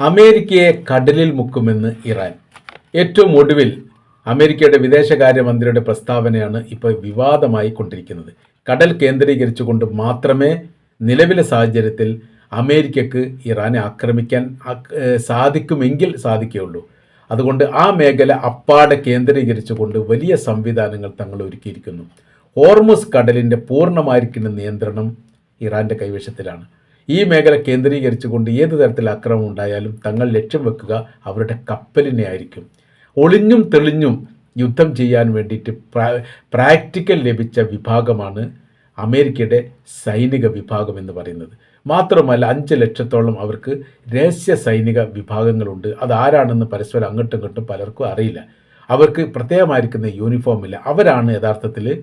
അമേരിക്കയെ കടലിൽ മുക്കുമെന്ന് ഇറാൻ. ഏറ്റവും ഒടുവിൽ അമേരിക്കയുടെ വിദേശകാര്യമന്ത്രിയുടെ പ്രസ്താവനയാണ് ഇപ്പോൾ വിവാദമായി കൊണ്ടിരിക്കുന്നത്. കടൽ കേന്ദ്രീകരിച്ചുകൊണ്ട് മാത്രമേ നിലവിലെ സാഹചര്യത്തിൽ അമേരിക്കക്ക് ഇറാനെ ആക്രമിക്കാൻ സാധിക്കുമെങ്കിൽ സാധിക്കുകയുള്ളൂ. അതുകൊണ്ട് ആ മേഖല അപ്പാടെ കേന്ദ്രീകരിച്ചുകൊണ്ട് വലിയ സംവിധാനങ്ങൾ തങ്ങൾ ഒരുക്കിയിരിക്കുന്നു. ഹോർമുസ് കടലിന്റെ പൂർണമായിരിക്കുന്ന നിയന്ത്രണം ഇറാന്റെ കൈവശത്തിലാണ്. ഈ മേഖല കേന്ദ്രീകരിച്ചുകൊണ്ട് ഏത് തരത്തിൽ ആക്രമണം ഉണ്ടായാലും തങ്ങൾ ലക്ഷ്യം വെക്കുക അവരുടെ കപ്പലിനെ ആയിരിക്കും ഒളിഞ്ഞും തെളിഞ്ഞും യുദ്ധം ചെയ്യാൻ വേണ്ടിയിട്ട് പ്രാക്ടിക്കൽ ലഭിച്ച വിഭാഗമാണ് അമേരിക്കയുടെ സൈനിക വിഭാഗം എന്ന് പറയുന്നത്. മാത്രമല്ല അഞ്ച് ലക്ഷത്തോളം അവർക്ക് രഹസ്യ സൈനിക വിഭാഗങ്ങളുണ്ട്. അതാരാണെന്ന് പരസ്പരം അങ്ങോട്ടും ഇങ്ങോട്ടും പലർക്കും അറിയില്ല. അവർക്ക് പ്രത്യേകമായിരിക്കുന്ന യൂണിഫോം ഇല്ല അവരാണ് യഥാർത്ഥത്തിൽ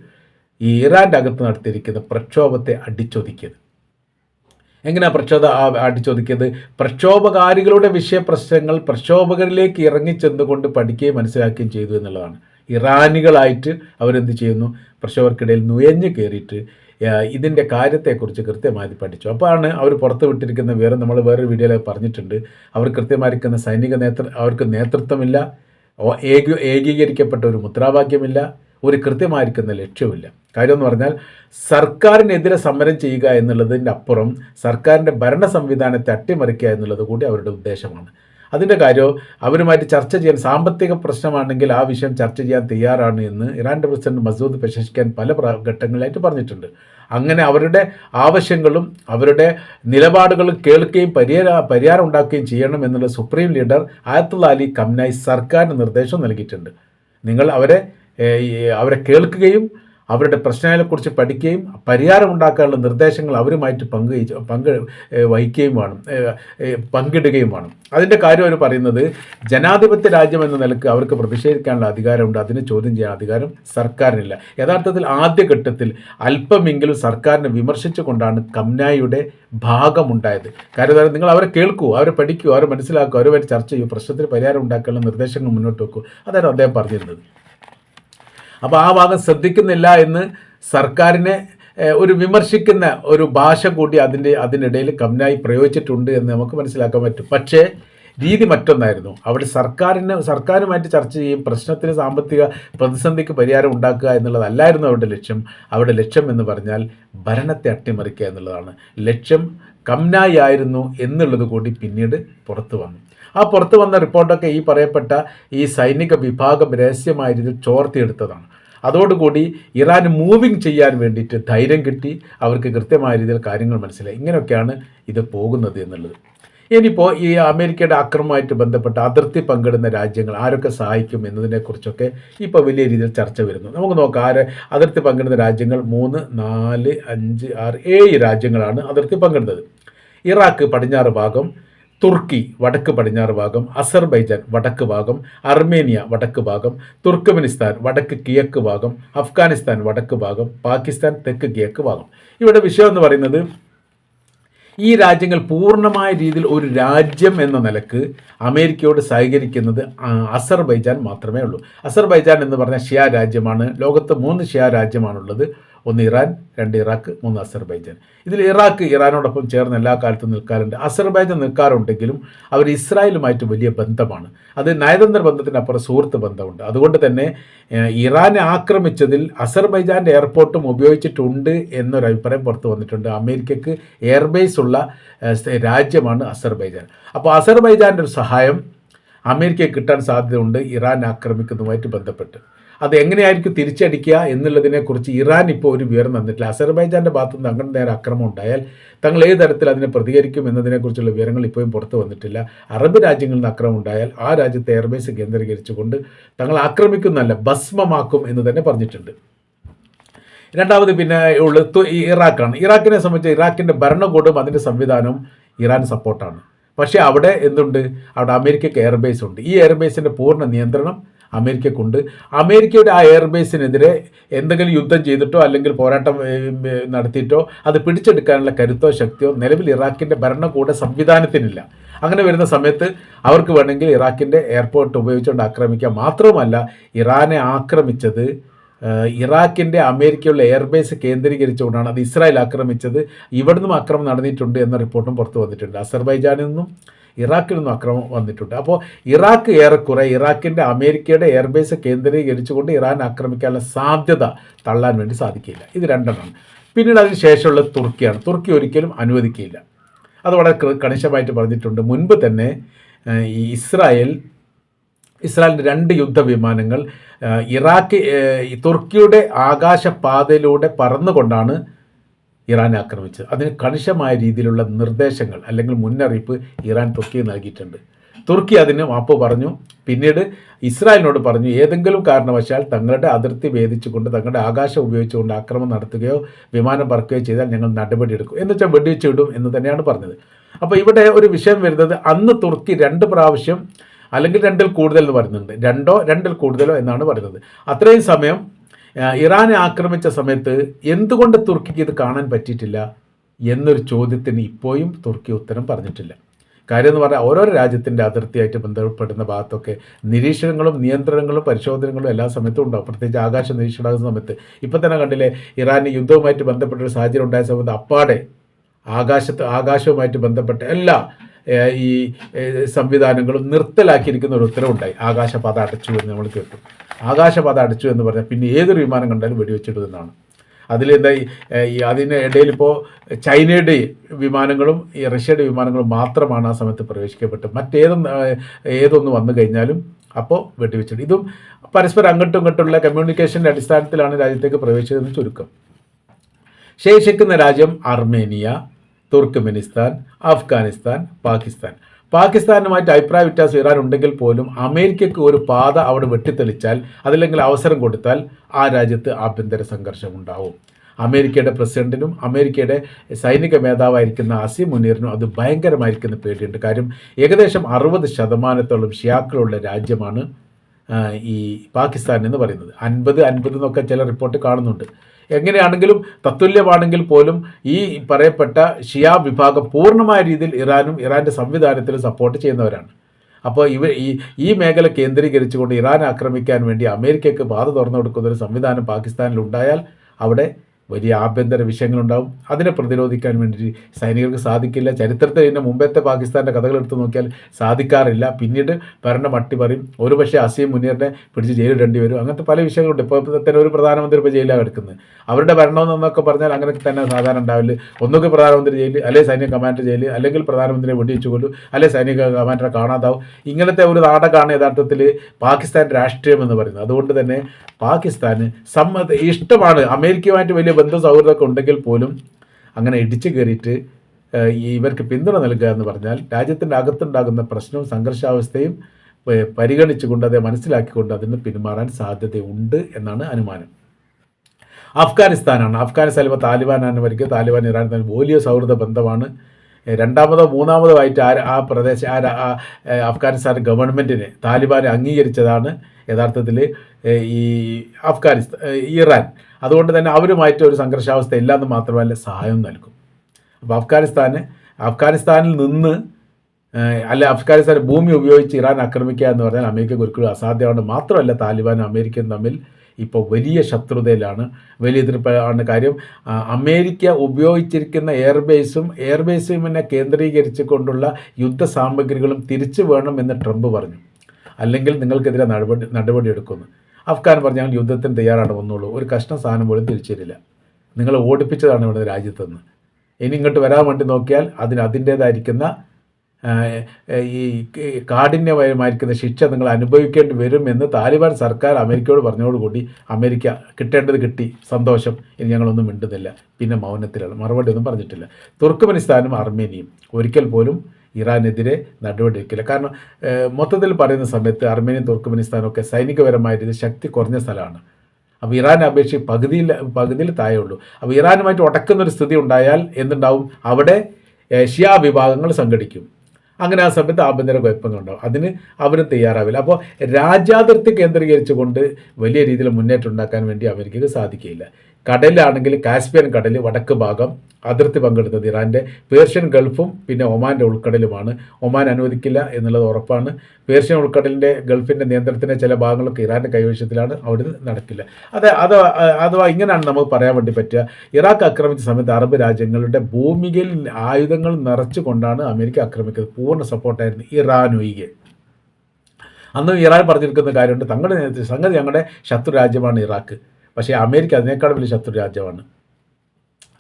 ഈ ഇറാന്റെ അകത്ത് നടത്തിയിരിക്കുന്ന പ്രക്ഷോഭത്തെ അടിച്ചൊതുക്കിയത്. എങ്ങനെയാണ് പ്രക്ഷോഭ അടിച്ചൊതുക്കിയത് പ്രക്ഷോഭകാരികളുടെ വിഷയപ്രശ്നങ്ങൾ പ്രക്ഷോഭകരിലേക്ക് ഇറങ്ങിച്ചെന്നുകൊണ്ട് പഠിക്കുകയും മനസ്സിലാക്കുകയും ചെയ്തു എന്നുള്ളതാണ്. ഇറാനികളായിട്ട് അവരെന്ത് ചെയ്യുന്നു? പ്രക്ഷോഭർക്കിടയിൽ നുയഞ്ഞു കയറിയിട്ട് ഇതിന്റെ കാര്യത്തെക്കുറിച്ച് കൃത്യമായി പഠിച്ചു. അപ്പോഴാണ് അവർ പുറത്ത് വിട്ടിരിക്കുന്ന വേറെ നമ്മൾ വേറൊരു വീഡിയോയിൽ പറഞ്ഞിട്ടുണ്ട്. അവർ കൃത്യമായിരിക്കുന്ന സൈനിക നേതൃ അവർക്ക് നേതൃത്വമില്ല. ഏകീകരിക്കപ്പെട്ട ഒരു മുദ്രാവാക്യമില്ല. ഒരു കൃത്യമായിരിക്കുന്ന ലക്ഷ്യമില്ല. കാര്യം എന്ന് പറഞ്ഞാൽ സർക്കാരിനെതിരെ സമരം ചെയ്യുക എന്നുള്ളതിന്റെ അപ്പുറം സർക്കാരിന്റെ ഭരണ സംവിധാനത്തെ അട്ടിമറിക്കുക എന്നുള്ളത് കൂടി അവരുടെ ഉദ്ദേശമാണ്. അതിന്റെ കാര്യം അവരുമായിട്ട് ചർച്ച ചെയ്യാൻ സാമ്പത്തിക പ്രശ്നമാണെങ്കിൽ ആ വിഷയം ചർച്ച ചെയ്യാൻ തയ്യാറാണ് എന്ന് ഇറാന്റെ പ്രസിഡന്റ് മസൂദ് പ്രശംസിക്കാൻ പല ഘട്ടങ്ങളിലായിട്ട് പറഞ്ഞിട്ടുണ്ട്. അങ്ങനെ അവരുടെ ആവശ്യങ്ങളും അവരുടെ നിലപാടുകളും കേൾക്കുകയും പരിഹാര പരിഹാരം ഉണ്ടാക്കുകയും ചെയ്യണം എന്നുള്ള supreme leader Ayatollah Ali Khamenei സർക്കാരിന് നിർദ്ദേശം നൽകിയിട്ടുണ്ട്. നിങ്ങൾ അവരെ അവരെ കേൾക്കുകയും അവരുടെ പ്രശ്നങ്ങളെക്കുറിച്ച് പഠിക്കുകയും പരിഹാരം ഉണ്ടാക്കാനുള്ള നിർദ്ദേശങ്ങൾ അവരുമായിട്ട് പങ്കു പങ്ക് വഹിക്കുകയും വേണം. പങ്കിടുകയും വേണം. അതിന്റെ കാര്യം അവർ പറയുന്നത് ജനാധിപത്യ രാജ്യം എന്ന നിലയ്ക്ക് അവർക്ക് പ്രതിഷേധിക്കാനുള്ള അധികാരമുണ്ട്. അതിനെ ചോദ്യം ചെയ്യാൻ അധികാരം സർക്കാരിനില്ല. യഥാർത്ഥത്തിൽ ആദ്യഘട്ടത്തിൽ അല്പമെങ്കിലും സർക്കാരിനെ വിമർശിച്ചുകൊണ്ടാണ് കംനായിയുടെ ഭാഗമുണ്ടായത്. കാര്യം നിങ്ങൾ അവരെ കേൾക്കൂ അവരെ പഠിക്കൂ അവരെ മനസ്സിലാക്കൂ അവരുമായിട്ട് ചർച്ച ചെയ്യൂ പ്രശ്നത്തിന് പരിഹാരം ഉണ്ടാക്കാനുള്ള നിർദ്ദേശങ്ങൾ മുന്നോട്ട് വെക്കൂ. അതായിരുന്നു അദ്ദേഹം പറഞ്ഞിരുന്നത്. അപ്പോൾ ആ ഭാഗം ശ്രദ്ധിക്കുന്നില്ല എന്ന് സർക്കാരിനെ ഒരു വിമർശിക്കുന്ന ഒരു ഭാഷ കൂടി അതിന്റെ അതിനിടയിൽ കമ്മിനായി പ്രയോഗിച്ചിട്ടുണ്ട് എന്ന് നമുക്ക് മനസ്സിലാക്കാൻ പറ്റും. പക്ഷേ രീതി മറ്റൊന്നായിരുന്നു. അവിടെ സർക്കാരിന് സർക്കാരുമായിട്ട് ചർച്ച ചെയ്യും പ്രശ്നത്തിന് സാമ്പത്തിക പ്രതിസന്ധിക്ക് പരിഹാരം ഉണ്ടാക്കുക എന്നുള്ളതല്ലായിരുന്നു അവരുടെ ലക്ഷ്യം. അവരുടെ ലക്ഷ്യം എന്ന് പറഞ്ഞാൽ ഭരണത്തെ അട്ടിമറിക്കുക എന്നുള്ളതാണ്. ലക്ഷ്യം കംനായി ആയിരുന്നു എന്നുള്ളത് കൂടി പിന്നീട് പുറത്തു വന്നു. ആ പുറത്തു വന്ന റിപ്പോർട്ടൊക്കെ ഈ പറയപ്പെട്ട ഈ സൈനിക വിഭാഗം രഹസ്യമായ രീതിയിൽ ചോർത്തിയെടുത്തതാണ്. അതോടുകൂടി ഇറാൻ മൂവിങ് ചെയ്യാൻ വേണ്ടിയിട്ട് ധൈര്യം കിട്ടി. അവർക്ക് കൃത്യമായ രീതിയിൽ കാര്യങ്ങൾ മനസ്സിലായി. ഇങ്ങനെയൊക്കെയാണ് ഇത് പോകുന്നത് എന്നുള്ളത്. ഇനിയിപ്പോൾ ഈ അമേരിക്കയുടെ അക്രമമായിട്ട് ബന്ധപ്പെട്ട അതിർത്തി പങ്കിടുന്ന രാജ്യങ്ങൾ ആരൊക്കെ സഹായിക്കും എന്നതിനെക്കുറിച്ചൊക്കെ ഇപ്പോൾ വലിയ രീതിയിൽ ചർച്ച വരുന്നു. നമുക്ക് നോക്കാം ആര് അതിർത്തി പങ്കിടുന്ന രാജ്യങ്ങൾ മൂന്ന് നാല് അഞ്ച് ആറ് ഏഴ് രാജ്യങ്ങളാണ് അതിർത്തി പങ്കിടുന്നത്. ഇറാഖ് പടിഞ്ഞാറ് ഭാഗം തുർക്കി വടക്ക് പടിഞ്ഞാറ് ഭാഗം അസർബൈജാൻ വടക്ക് ഭാഗം അർമേനിയ വടക്ക് ഭാഗം തുർക്കമെനിസ്ഥാൻ വടക്ക് കിഴക്ക് ഭാഗം അഫ്ഗാനിസ്ഥാൻ വടക്ക് ഭാഗം പാകിസ്ഥാൻ തെക്ക് കിഴക്ക് ഭാഗം. ഇവിടെ വിഷയം എന്ന് പറയുന്നത് ഈ രാജ്യങ്ങൾ പൂർണമായ രീതിയിൽ ഒരു രാജ്യം എന്ന നിലയ്ക്ക് അമേരിക്കയോട് സഹകരിക്കുന്നത് അസർബൈജാൻ മാത്രമേ ഉള്ളൂ. അസർബൈജാൻ എന്ന് പറഞ്ഞ ഷിയ രാജ്യമാണ്. ലോകത്ത് മൂന്ന് ഷിയ രാജ്യമാണുള്ളത്. ഒന്ന് ഇറാൻ രണ്ട് ഇറാഖ് മൂന്ന് അസർബൈജാൻ. ഇതിൽ ഇറാഖ് ഇറാനോടൊപ്പം ചേർന്ന് എല്ലാ കാലത്തും നിൽക്കാറുണ്ട്. അസർബൈജാൻ നിൽക്കാറുണ്ടെങ്കിലും അവർ ഇസ്രായേലുമായിട്ട് വലിയ ബന്ധമാണ്. അത് നയതന്ത്ര ബന്ധത്തിനപ്പുറം സുഹൃത്ത് ബന്ധമുണ്ട്. അതുകൊണ്ട് തന്നെ ഇറാനെ ആക്രമിച്ചതിൽ അസർബൈജാന്റെ എയർപോർട്ടും ഉപയോഗിച്ചിട്ടുണ്ട് എന്നൊരു അഭിപ്രായം പുറത്തു വന്നിട്ടുണ്ട്. അമേരിക്കക്ക് എയർബേസ് ഉള്ള രാജ്യമാണ് അസർബൈജാൻ. അപ്പോൾ അസർബൈജാന്റെ ഒരു സഹായം അമേരിക്കയെ കിട്ടാൻ സാധ്യതയുണ്ട്. ഇറാൻ ആക്രമിക്കുന്നതുമായിട്ട് ബന്ധപ്പെട്ട്. അത് എങ്ങനെയായിരിക്കും തിരിച്ചടിക്കുക എന്നുള്ളതിനെക്കുറിച്ച് ഇറാൻ ഇപ്പോൾ ഒരു വിവരം തന്നിട്ടില്ല. അസർബൈജാന്റെ ഭാഗത്തു നിന്ന് അങ്ങനെ നേരെ ആക്രമണം ഉണ്ടായാൽ തങ്ങൾ ഏത് തരത്തിൽ അതിനെ പ്രതികരിക്കും എന്നതിനെക്കുറിച്ചുള്ള വിവരങ്ങൾ ഇപ്പോഴും പുറത്തു വന്നിട്ടില്ല. അറബ് രാജ്യങ്ങളിൽ നിന്ന് ആക്രമണം ഉണ്ടായാൽ ആ രാജ്യത്തെ എയർബേസ് കേന്ദ്രീകരിച്ചുകൊണ്ട് തങ്ങൾ ആക്രമിക്കുന്നതല്ല ഭസ്മമാക്കും എന്ന് തന്നെ പറഞ്ഞിട്ടുണ്ട്. രണ്ടാമത് പിന്നെ ഉള്ളത് ഇറാഖാണ്. ഇറാഖിനെ സംബന്ധിച്ച് ഇറാഖിന്റെ ഭരണകൂടം അതിന്റെ സംവിധാനവും ഇറാൻ സപ്പോർട്ടാണ് പക്ഷേ അവിടെ എന്തുണ്ട്? അവിടെ അമേരിക്കയ്ക്ക് എയർബേസ് ഉണ്ട്. ഈ എയർബേസിന്റെ പൂർണ നിയന്ത്രണം അമേരിക്കക്കുണ്ട്. അമേരിക്കയുടെ ആ എയർബേസിനെതിരെ എന്തെങ്കിലും യുദ്ധം ചെയ്തിട്ടോ അല്ലെങ്കിൽ പോരാട്ടം നടത്തിയിട്ടോ അത് പിടിച്ചെടുക്കാനുള്ള കരുത്തോ ശക്തിയോ നിലവിൽ ഇറാഖിന്റെ ഭരണകൂട സംവിധാനത്തിനില്ല. അങ്ങനെ വരുന്ന സമയത്ത് അവർക്ക് വേണമെങ്കിൽ ഇറാഖിന്റെ എയർപോർട്ട് ഉപയോഗിച്ചുകൊണ്ട് ആക്രമിക്കുക മാത്രവുമല്ല ഇറാനെ ആക്രമിച്ചത് ഇറാഖിന്റെ അമേരിക്കയുള്ള എയർബേസ് കേന്ദ്രീകരിച്ചുകൊണ്ടാണ് അത് ഇസ്രായേൽ ആക്രമിച്ചത്. ഇവിടുന്നും ആക്രമണം നടന്നിട്ടുണ്ട് എന്ന റിപ്പോർട്ടും പുറത്തു വന്നിട്ടുണ്ട്. അസർബൈജാനിൽ നിന്നും ഇറാഖിൽ നിന്നും അക്രമം വന്നിട്ടുണ്ട്. അപ്പോൾ ഇറാഖ് ഏറെക്കുറെ ഇറാഖിന്റെ അമേരിക്കയുടെ എയർബേസ് കേന്ദ്രീകരിച്ചുകൊണ്ട് ഇറാൻ ആക്രമിക്കാനുള്ള സാധ്യത തള്ളാൻ വേണ്ടി സാധിക്കില്ല. ഇത് രണ്ടെണ്ണമാണ്. പിന്നീട് അതിന് ശേഷമുള്ള തുർക്കിയാണ്. തുർക്കി ഒരിക്കലും അനുവദിക്കില്ല. അത് വളരെ കണിശമായിട്ട് പറഞ്ഞിട്ടുണ്ട്. മുൻപ് തന്നെ ഈ ഇസ്രായേൽ ഇസ്രായേലിന്റെ രണ്ട് യുദ്ധവിമാനങ്ങൾ ഇറാഖ് തുർക്കിയുടെ ആകാശപാതയിലൂടെ പറന്നുകൊണ്ടാണ് ഇറാനെ ആക്രമിച്ചത്. അതിന് കണിശമായ രീതിയിലുള്ള നിർദ്ദേശങ്ങൾ അല്ലെങ്കിൽ മുന്നറിയിപ്പ് ഇറാൻ തുർക്കിയെ നൽകിയിട്ടുണ്ട്. തുർക്കി അതിന് മാപ്പ് പറഞ്ഞു. പിന്നീട് ഇസ്രായേലിനോട് പറഞ്ഞു ഏതെങ്കിലും കാരണവശാൽ തങ്ങളുടെ അതിർത്തി ഭേദിച്ചുകൊണ്ട് തങ്ങളുടെ ആകാശം ഉപയോഗിച്ചുകൊണ്ട് ആക്രമണം നടത്തുകയോ വിമാനം പറക്കുകയോ ചെയ്താൽ ഞങ്ങൾ നടപടിയെടുക്കും എന്ന് വെച്ചാൽ വെടിവെച്ച് വിടും എന്ന് തന്നെയാണ് പറഞ്ഞത്. അപ്പോൾ ഇവിടെ ഒരു വിഷയം വരുന്നത് അന്ന് തുർക്കി രണ്ട് പ്രാവശ്യം അല്ലെങ്കിൽ രണ്ടിൽ കൂടുതൽ എന്ന് പറയുന്നുണ്ട്. രണ്ടോ രണ്ടിൽ കൂടുതലോ എന്നാണ് പറയുന്നത്. അത്രയും സമയം ഇറാനെ ആക്രമിച്ച സമയത്ത് എന്തുകൊണ്ട് തുർക്കിക്ക് ഇത് കാണാൻ പറ്റിയിട്ടില്ല എന്നൊരു ചോദ്യത്തിന് ഇപ്പോഴും തുർക്കി ഉത്തരം പറഞ്ഞിട്ടില്ല. കാര്യം എന്ന് പറഞ്ഞാൽ ഓരോരോ രാജ്യത്തിന്റെ അതിർത്തിയായിട്ട് ബന്ധപ്പെടുന്ന ഭാഗത്തൊക്കെ നിരീക്ഷണങ്ങളും നിയന്ത്രണങ്ങളും പരിശോധനകളും എല്ലാ സമയത്തും ഉണ്ടാവും. പ്രത്യേകിച്ച് ആകാശ നിരീക്ഷണമാകുന്ന സമയത്ത്. ഇപ്പം തന്നെ കണ്ടില്ലേ ഇറാന് യുദ്ധവുമായിട്ട് ബന്ധപ്പെട്ട ഒരു സാഹചര്യം ഉണ്ടായ സമയത്ത് അപ്പാടെ ആകാശത്ത് ആകാശവുമായിട്ട് ബന്ധപ്പെട്ട എല്ലാ ഈ സംവിധാനങ്ങളും നിർത്തലാക്കിയിരിക്കുന്ന ഒരു ഉത്തരവുണ്ടായി. ആകാശപാത അടച്ചു എന്ന് നമ്മൾ കേട്ടു. ആകാശപാത അടച്ചു എന്ന് പറഞ്ഞാൽ പിന്നെ ഏതൊരു വിമാനം കണ്ടാലും വെടിവെച്ചിടുന്നതാണ് അതിലെന്താ ഈ അതിന് ഇടയിൽ ഇപ്പോൾ ചൈനയുടെ വിമാനങ്ങളും ഈ റഷ്യയുടെ വിമാനങ്ങളും മാത്രമാണ് ആ സമയത്ത് പ്രവേശിക്കപ്പെട്ടത്. മറ്റേതൊന്ന് ഏഹ്, ഏതൊന്ന് വന്നു കഴിഞ്ഞാലും അപ്പോൾ വെട്ടിവെച്ചിട്ട് ഇതും പരസ്പരം അങ്ങോട്ടും ഇങ്ങോട്ടുള്ള കമ്മ്യൂണിക്കേഷന്റെ അടിസ്ഥാനത്തിലാണ് രാജ്യത്തേക്ക് പ്രവേശിച്ചതെന്ന് ചുരുക്കം. ശേഷിക്കുന്ന രാജ്യം അർമേനിയ. തുർക്ക്മെനിസ്ഥാൻ അഫ്ഗാനിസ്ഥാൻ പാകിസ്ഥാൻ. പാകിസ്ഥാനുമായിട്ട് അഭിപ്രായ വ്യത്യാസം ഇറാൻ ഉണ്ടെങ്കിൽ പോലും അമേരിക്കയ്ക്ക് ഒരു പാത അവിടെ വെട്ടിത്തെളിച്ചാൽ അതല്ലെങ്കിൽ അവസരം കൊടുത്താൽ ആ രാജ്യത്ത് ആഭ്യന്തര സംഘർഷം ഉണ്ടാവും. അമേരിക്കയുടെ പ്രസിഡന്റിനും അമേരിക്കയുടെ സൈനിക മേധാവായിരിക്കുന്ന അസീം മുനീറിനും അത് ഭയങ്കരമായിരിക്കുന്ന പേടിയുണ്ട്. കാര്യം ഏകദേശം അറുപത് ശതമാനത്തോളം ഷിയാക്കളുള്ള രാജ്യമാണ് ഈ പാകിസ്ഥാൻ എന്ന് പറയുന്നത്. അൻപത് അൻപത് എന്നൊക്കെ ചില റിപ്പോർട്ട് കാണുന്നുണ്ട്. എങ്ങനെയാണെങ്കിലും തത്തുല്യമാണെങ്കിൽ പോലും ഈ പറയപ്പെട്ട ഷിയ വിഭാഗം പൂർണമായ രീതിയിൽ ഇറാനും ഇറാന്റെ സംവിധാനത്തിലും സപ്പോർട്ട് ചെയ്യുന്നവരാണ്. അപ്പോൾ ഇവ ഈ ഈ മേഖല കേന്ദ്രീകരിച്ചുകൊണ്ട് ഇറാൻ ആക്രമിക്കാൻ വേണ്ടി അമേരിക്കയ്ക്ക് പാത തുറന്നു കൊടുക്കുന്ന ഒരു സംവിധാനം പാകിസ്ഥാനിൽ ഉണ്ടായാൽ അവിടെ വലിയ ആഭ്യന്തര വിഷയങ്ങളുണ്ടാവും. അതിനെ പ്രതിരോധിക്കാൻ വേണ്ടി സൈനികർക്ക് സാധിക്കില്ല. ചരിത്രത്തിൽ ഇതിന്റെ മുമ്പത്തെ പാകിസ്ഥാന്റെ കഥകൾ എടുത്തു നോക്കിയാൽ സാധിക്കാറില്ല. പിന്നീട് ഭരണം അട്ടിമറിയും ഒരു പക്ഷേ അസീം മുനീറിനെ പിടിച്ച് ജയിലിടേണ്ടി വരും. അങ്ങനത്തെ പല വിഷയങ്ങളുണ്ട്. ഇപ്പോൾ തന്നെ ഒരു പ്രധാനമന്ത്രി ഇപ്പോൾ ജയിലാണ് എടുക്കുന്നത് അവരുടെ ഭരണം എന്നൊക്കെ പറഞ്ഞാൽ അങ്ങനെ തന്നെ സാധാരണ ഉണ്ടാവില്ല. ഒന്നുകിൽ പ്രധാനമന്ത്രി ജയിലിൽ അല്ലെങ്കിൽ സൈനിക കമാൻഡർ ജയിലിൽ അല്ലെങ്കിൽ പ്രധാനമന്ത്രിയെ വെടിവെച്ചു കൊല്ലും അല്ലെങ്കിൽ സൈനിക കമാൻഡറെ കാണാതാവും. ഇങ്ങനത്തെ ഒരു നാടകമാണ് യഥാർത്ഥത്തിൽ പാകിസ്ഥാൻ രാഷ്ട്രീയം എന്ന് പറയുന്നത്. അതുകൊണ്ട് തന്നെ പാകിസ്ഥാന് സമ്മത ഇഷ്ടമാണ്. അമേരിക്കയുമായിട്ട് വലിയ ബന്ധം സൗഹൃദമൊക്കെ ഉണ്ടെങ്കിൽ പോലും അങ്ങനെ ഇടിച്ചു കയറിയിട്ട് ഇവർക്ക് പിന്തുണ നൽകുക എന്ന് പറഞ്ഞാൽ രാജ്യത്തിന്റെ അകത്തുണ്ടാകുന്ന പ്രശ്നവും സംഘർഷാവസ്ഥയും പരിഗണിച്ചുകൊണ്ട് അതെ മനസ്സിലാക്കിക്കൊണ്ട് അതിന് പിന്മാറാൻ സാധ്യതയുണ്ട് എന്നാണ് അനുമാനം. അഫ്ഗാനിസ്ഥാനാണ്. അഫ്ഗാനിസ്ഥാൻ ഇപ്പോൾ താലിബാനാണ് വരിക. താലിബാൻ ഇറാൻ തന്നെ വലിയ സൗഹൃദ ബന്ധമാണ്. രണ്ടാമതോ മൂന്നാമതോ ആയിട്ട് ആ ആ പ്രദേശം ആ അഫ്ഗാനിസ്ഥാൻ ഗവൺമെന്റിനെ താലിബാനെ അംഗീകരിച്ചതാണ്. യഥാർത്ഥത്തിൽ ഈ അഫ്ഗാനിസ്ഥാൻ ഇറാൻ. അതുകൊണ്ട് തന്നെ അവരുമായിട്ട് ഒരു സംഘർഷാവസ്ഥ ഇല്ലാന്ന് മാത്രമല്ല സഹായം നൽകും. അപ്പോൾ അഫ്ഗാനിസ്ഥാന് അഫ്ഗാനിസ്ഥാനിൽ നിന്ന് അല്ലെ അഫ്ഗാനിസ്ഥാൻ ഭൂമി ഉപയോഗിച്ച് ഇറാൻ ആക്രമിക്കുക എന്ന് പറഞ്ഞാൽ അമേരിക്കക്ക് ഒരിക്കലും അസാധ്യമാണ്. മാത്രമല്ല താലിബാനും അമേരിക്കയും തമ്മിൽ ഇപ്പോൾ വലിയ ശത്രുതയിലാണ്. വലിയ എതിർപ്പാണ് കാര്യം. അമേരിക്ക ഉപയോഗിച്ചിരിക്കുന്ന എയർബേസും എയർബേസും കേന്ദ്രീകരിച്ചു കൊണ്ടുള്ള യുദ്ധ സാമഗ്രികളും തിരിച്ചു വേണമെന്ന് ട്രംപ് പറഞ്ഞു. അല്ലെങ്കിൽ നിങ്ങൾക്കെതിരെ നടപടി നടപടിയെടുക്കുമെന്ന്. അഫ്ഗാൻ പറഞ്ഞു ഞങ്ങൾ യുദ്ധത്തിന് തയ്യാറാണ് വന്നുള്ളൂ. ഒരു കഷ്ണം സാധനം പോലും തിരിച്ചുതരില്ല നിങ്ങൾ ഓടിപ്പിച്ചതാണ് ഇവിടെ രാജ്യത്തുനിന്ന് ഇനി ഇങ്ങോട്ട് വരാൻ വേണ്ടി നോക്കിയാൽ അതിന് അതിന്റേതായിരിക്കുന്ന ഈ കാഠിന്യമായിരിക്കുന്ന ശിക്ഷ നിങ്ങൾ അനുഭവിക്കേണ്ടി വരും എന്ന് താലിബാൻ സർക്കാർ അമേരിക്കയോട് പറഞ്ഞതോടുകൂടി അമേരിക്ക കിട്ടേണ്ടത് കിട്ടി. സന്തോഷം. ഇനി ഞങ്ങളൊന്നും മിണ്ടുന്നില്ല. പിന്നെ മൗനത്തിലാണ്. മറുപടി ഒന്നും പറഞ്ഞിട്ടില്ല. തുർക്കുമനിസ്ഥാനും അർമേനിയും ഒരിക്കൽ പോലും ഇറാനെതിരെ നടപടിയെടുക്കില്ല. കാരണം മൊത്തത്തിൽ പറയുന്ന സമയത്ത് അർമേനിയും തുർക്കുമെനിസ്ഥാനൊക്കെ സൈനികപരമായ രീതിയിൽ ശക്തി കുറഞ്ഞ സ്ഥലമാണ്. അപ്പോൾ ഇറാൻ അപേക്ഷിച്ച് പകുതിയിൽ പകുതിയിൽ താഴെ ഉള്ളൂ അപ്പോൾ ഇറാനുമായിട്ട് ഉടക്കുന്നൊരു സ്ഥിതി ഉണ്ടായാൽ എന്തുണ്ടാവും? അവിടെ ഏഷ്യ ഷിയ വിഭാഗങ്ങൾ സംഘടിക്കും. അങ്ങനെ ആ സമയത്ത് ആഭ്യന്തര കുഴപ്പങ്ങളുണ്ടാവും. അതിന് അവരും തയ്യാറാവില്ല. അപ്പോൾ രാജ്യാതിർത്തി കേന്ദ്രീകരിച്ചുകൊണ്ട് വലിയ രീതിയിൽ മുന്നേറ്റം ഉണ്ടാക്കാൻ വേണ്ടി അമേരിക്കക്ക് സാധിക്കില്ല കടലാണെങ്കിൽ കാസ്പിയൻ കടൽ വടക്ക് ഭാഗം അതിർത്തി പങ്കെടുത്തത് ഇറാന്റെ പേർഷ്യൻ ഗൾഫും പിന്നെ ഒമാന്റെ ഉൾക്കടലുമാണ്. ഒമാൻ അനുവദിക്കില്ല എന്നുള്ളത് ഉറപ്പാണ്. പേർഷ്യൻ ഉൾക്കടലിന്റെ ഗൾഫിന്റെ നിയന്ത്രണത്തിന്റെ ചില ഭാഗങ്ങളൊക്കെ ഇറാന്റെ കൈവശത്തിലാണ് അവിടെ നടക്കില്ല. അത് അത് അഥവാ ഇങ്ങനെയാണ് നമുക്ക് പറയാൻ വേണ്ടി പറ്റുക. ഇറാഖ് ആക്രമിച്ച സമയത്ത് അറബ് രാജ്യങ്ങളുടെ ഭൂമികയിൽ ആയുധങ്ങൾ നിറച്ചുകൊണ്ടാണ് അമേരിക്ക ആക്രമിക്കുന്നത്. പൂർണ സപ്പോർട്ടായിരുന്നു ഇറാൻ ഒഴികെ അന്ന് ഇറാൻ പറഞ്ഞിരിക്കുന്ന കാര്യമുണ്ട്. തങ്ങളുടെ സംഗതി ഞങ്ങളുടെ ശത്രു രാജ്യമാണ് ഇറാഖ്. പക്ഷേ അമേരിക്ക അതിനേക്കാൾ വലിയ ശത്രു രാജ്യമാണ്.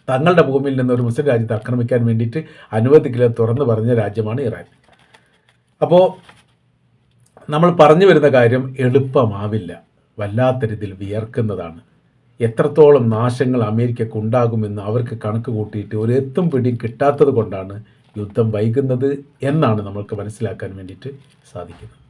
തങ്ങളുടെ ഭൂമിയിൽ നിന്ന് ഒരു മുസ്ലിം രാജ്യത്തെ ആക്രമിക്കാൻ വേണ്ടിയിട്ട് അനുവദിക്കില്ല തുറന്നു പറഞ്ഞ രാജ്യമാണ് ഇറാൻ. അപ്പോൾ നമ്മൾ പറഞ്ഞു വരുന്ന കാര്യം എളുപ്പമാവില്ല. വല്ലാത്ത രീതിയിൽ വിയർക്കുന്നതാണ്. എത്രത്തോളം നാശങ്ങൾ അമേരിക്കക്ക് ഉണ്ടാകുമെന്ന് അവർക്ക് കണക്ക് കൂട്ടിയിട്ട് ഒരു എത്തും പിടിയും കിട്ടാത്തത് കൊണ്ടാണ് യുദ്ധം വൈകുന്നത് എന്നാണ് നമ്മൾക്ക് മനസ്സിലാക്കാൻ വേണ്ടിയിട്ട് സാധിക്കുന്നത്.